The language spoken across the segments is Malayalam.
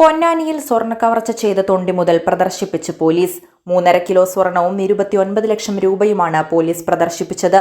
പൊന്നാനിയിൽ സ്വർണ കവർച്ച ചെയ്ത തൊണ്ടി മുതൽ പ്രദർശിപ്പിച്ച് പോലീസ്. മൂന്നര കിലോ സ്വർണവും ഇരുപത്തിയൊൻപത് ലക്ഷം രൂപയുമാണ് പോലീസ് പ്രദർശിപ്പിച്ചത്.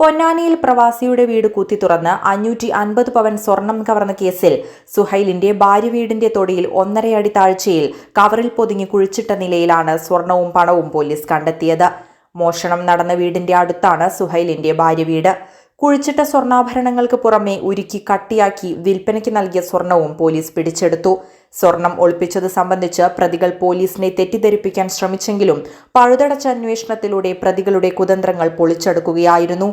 പൊന്നാനിയിൽ പ്രവാസിയുടെ വീട് കുത്തി തുറന്ന് അഞ്ഞൂറ്റി അൻപത് പവൻ സ്വർണം കവർന്ന കേസിൽ സുഹൈലിന്റെ ഭാര്യ വീടിന്റെ തൊടിയിൽ ഒന്നരയടി താഴ്ചയിൽ കവറിൽ പൊതിഞ്ഞ് കുഴിച്ചിട്ട നിലയിലാണ് സ്വർണവും പണവും പോലീസ് കണ്ടെത്തിയത്. മോഷണം നടന്ന വീടിന്റെ അടുത്താണ് സുഹൈലിന്റെ ഭാര്യ വീട്. കുഴിച്ചിട്ട സ്വർണാഭരണങ്ങൾക്ക് പുറമെ ഉരുക്കി കട്ടിയാക്കി വിൽപ്പനയ്ക്ക് നൽകിയ സ്വർണവും പോലീസ് പിടിച്ചെടുത്തു. സ്വർണം ഒളിപ്പിച്ചത് സംബന്ധിച്ച് പ്രതികൾ പോലീസിനെ തെറ്റിദ്ധരിപ്പിക്കാൻ ശ്രമിച്ചെങ്കിലും പഴുതടച്ച അന്വേഷണത്തിലൂടെ പ്രതികളുടെ കുതന്ത്രങ്ങൾ പൊളിച്ചെടുക്കുകയായിരുന്നു.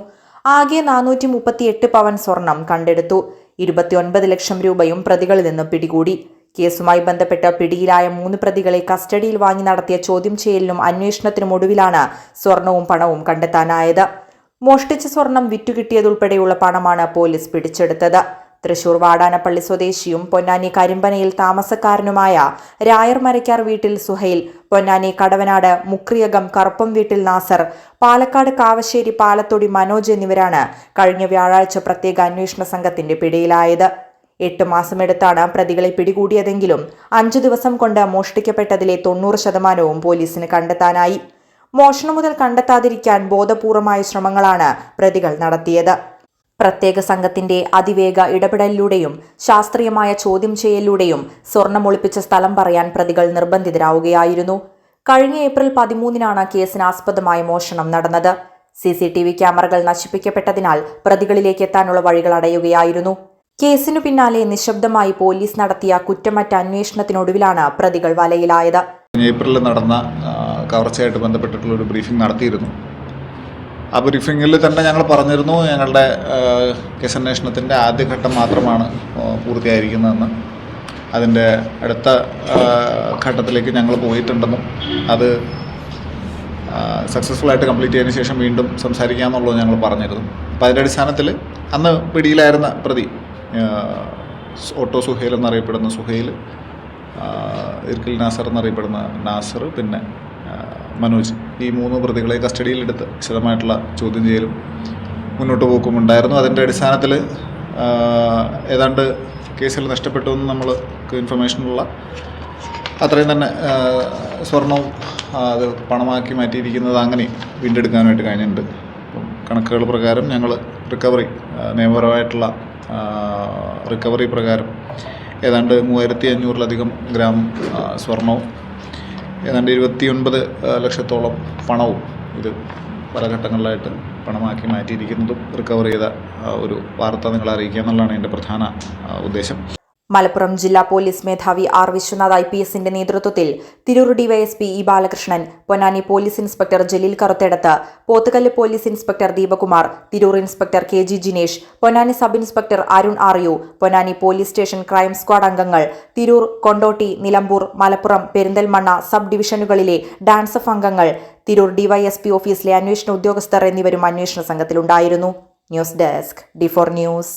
ആകെ നാനൂറ്റി മുപ്പത്തിയെട്ട് പവൻ സ്വർണം കണ്ടെടുത്തു. ഇരുപത്തിയൊൻപത് ലക്ഷം രൂപയും പ്രതികളിൽ നിന്ന് പിടികൂടി. കേസുമായി ബന്ധപ്പെട്ട് പിടിയിലായ മൂന്ന് പ്രതികളെ കസ്റ്റഡിയിൽ വാങ്ങി നടത്തിയ ചോദ്യം ചെയ്യലിനും അന്വേഷണത്തിനും ഒടുവിലാണ് സ്വർണവും പണവും കണ്ടെത്താനായത്. മോഷ്ടിച്ച സ്വർണം വിറ്റുകിട്ടിയതുൾപ്പെടെയുള്ള പണമാണ് പോലീസ് പിടിച്ചെടുത്തത്. തൃശൂർ വാടാനപ്പള്ളി സ്വദേശിയും പൊന്നാനി കരിമ്പനയിൽ താമസക്കാരനുമായ രായർ മരയ്ക്കാർ വീട്ടിൽ സുഹൈൽ പൊന്നാനി കടവനാട് മുക്രിയകം കറുപ്പം വീട്ടിൽ നാസർ പാലക്കാട് കാവശ്ശേരി പാലത്തൊടി മനോജ് എന്നിവരാണ് കഴിഞ്ഞ വ്യാഴാഴ്ച പ്രത്യേക അന്വേഷണ സംഘത്തിന്റെ പിടിയിലായത്. എട്ട് മാസമെടുത്താണ് പ്രതികളെ പിടികൂടിയതെങ്കിലും അഞ്ചു ദിവസം കൊണ്ട് മോഷ്ടിക്കപ്പെട്ടതിലെ തൊണ്ണൂറ് ശതമാനവും പോലീസിന് കണ്ടെത്താനായി. മോഷണം മുതൽ കണ്ടെത്താതിരിക്കാൻ ബോധപൂർവമായ ശ്രമങ്ങളാണ് പ്രതികൾ നടത്തിയത്. പ്രത്യേക സംഘത്തിന്റെ അതിവേഗ ഇടപെടലിലൂടെയും ശാസ്ത്രീയമായ ചോദ്യം ചെയ്യലിലൂടെയും സ്വർണം ഒളിപ്പിച്ച സ്ഥലം പറയാൻ പ്രതികൾ നിർബന്ധിതരാവുകയായിരുന്നു. കഴിഞ്ഞ ഏപ്രിൽ പതിമൂന്നിനാണ് കേസിന് ആസ്പദമായ മോഷണം നടന്നത്. സി സി ടി വി ക്യാമറകൾ നശിപ്പിക്കപ്പെട്ടതിനാൽ പ്രതികളിലേക്ക് എത്താനുള്ള വഴികൾ അടയുകയായിരുന്നു. കേസിനു പിന്നാലെ നിശബ്ദമായി പോലീസ് നടത്തിയ കുറ്റമറ്റ അന്വേഷണത്തിനൊടുവിലാണ് പ്രതികൾ വലയിലായത്. ഏപ്രിലിൽ നടന്ന കവർച്ചയായിട്ട് ബന്ധപ്പെട്ടിട്ടുള്ള ഒരു ബ്രീഫിംഗ് നടത്തിയിരുന്നു. ആ ബ്രീഫിങ്ങിൽ തന്നെ ഞങ്ങൾ പറഞ്ഞിരുന്നു ഞങ്ങളുടെ കേസ് കേസന്വേഷണത്തിന്റെ ആദ്യഘട്ടം മാത്രമാണ് പൂർത്തിയായിരിക്കുന്നതെന്ന്. അതിന്റെ അടുത്ത ഘട്ടത്തിലേക്ക് ഞങ്ങൾ പോയിട്ടുണ്ടെന്നും അത് സക്സസ്ഫുൾ ആയിട്ട് കംപ്ലീറ്റ് ചെയ്തതിന് ശേഷം വീണ്ടും സംസാരിക്കാമെന്നുള്ളത് ഞങ്ങൾ പറഞ്ഞിരുന്നു. അപ്പോൾ അതിന്റെ അടിസ്ഥാനത്തിൽ അന്ന് പിടിയിലായിരുന്ന പ്രതി ഓട്ടോ സുഹേൽ എന്നറിയപ്പെടുന്ന സുഹേൽ ഇർക്കിൽ നാസർ എന്നറിയപ്പെടുന്ന നാസർ പിന്നെ മനോജ് ഈ മൂന്ന് പ്രതികളെ കസ്റ്റഡിയിലെടുത്ത് വിശദമായിട്ടുള്ള ചോദ്യം ചെയ്യലും മുന്നോട്ട് പോക്കും ഉണ്ടായിരുന്നു. അതിന്റെ അടിസ്ഥാനത്തിൽ ഏതാണ്ട് കേസിൽ നഷ്ടപ്പെട്ടു എന്ന് നമ്മൾക്ക് ഇൻഫർമേഷനുള്ള അത്രയും തന്നെ സ്വർണവും അത് പണമാക്കി മാറ്റിയിരിക്കുന്നത് അങ്ങനെ വീണ്ടെടുക്കാനായിട്ട് കഴിഞ്ഞിട്ടുണ്ട്. കണക്കുകൾ പ്രകാരം ഞങ്ങൾ റിക്കവറി നിയമപരമായിട്ടുള്ള റിക്കവറി പ്രകാരം ഏതാണ്ട് മൂവായിരത്തി അഞ്ഞൂറിലധികം ഗ്രാം സ്വർണവും ഏതാണ്ട് ഇരുപത്തിയൊൻപത് ഒൻപത് ലക്ഷത്തോളം പണവും ഇത് പല ഘട്ടങ്ങളിലായിട്ട് പണമാക്കി മാറ്റിയിരിക്കുന്നതും റിക്കവർ ചെയ്ത ഒരു വാർത്ത നിങ്ങളെ അറിയിക്കുക എന്നുള്ളതാണ് എന്റെ പ്രധാന ഉദ്ദേശം. മലപ്പുറം ജില്ലാ പോലീസ് മേധാവി ആർ വിശ്വനാഥ് ഐ പി എസിന്റെ നേതൃത്വത്തിൽ Tirur DYSP E Balakrishnan Ponnani police inspector Jaleel Karuthedath Pothukallu police inspector Deepakumar Tirur inspector K G Jinesh Ponnani sub inspector Arun ആറിയു Ponnani police station crime squad അംഗങ്ങൾ തിരൂർ കൊണ്ടോട്ടി നിലമ്പൂർ മലപ്പുറം പെരിന്തൽമണ്ണ സബ് ഡിവിഷനുകളിലെ ഡാൻസ് ഓഫ് അംഗങ്ങൾ തിരൂർ ഡിവൈഎസ്പി ഓഫീസിലെ അന്വേഷണ ഉദ്യോഗസ്ഥർ എന്നിവരും അന്വേഷണ സംഘത്തിലുണ്ടായിരുന്നു. News desk D four news.